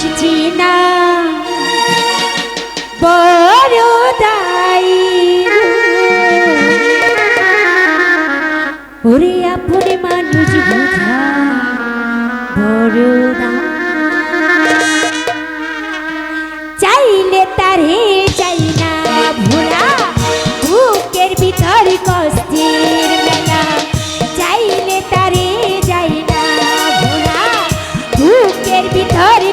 মানুষ চেনা বড় দাই ওরে আপন মানুষ বোঝা, বড় চাইলে তারে চাই না ভোলা, বুকের ভিতর কষ্টের মেলা। চাইলে তারে যাই না ভোলা, বুকের ভিতরে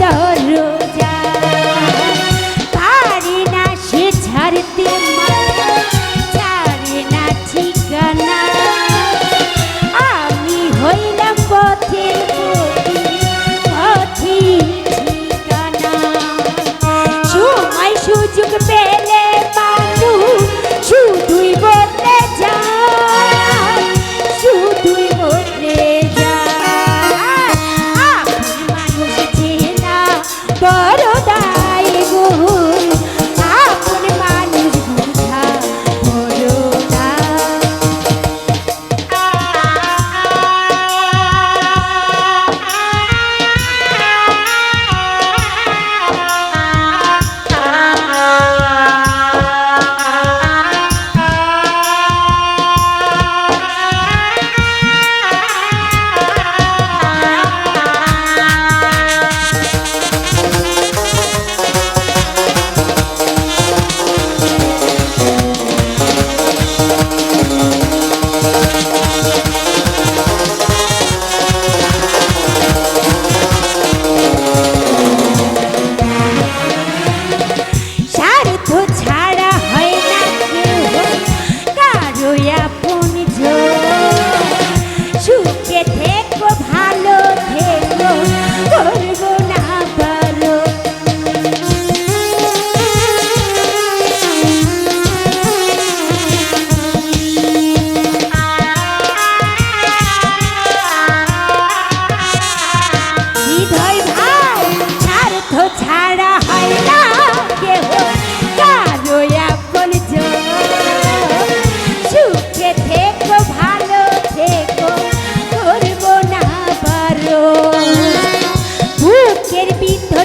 দহরু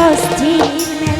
Austin, man.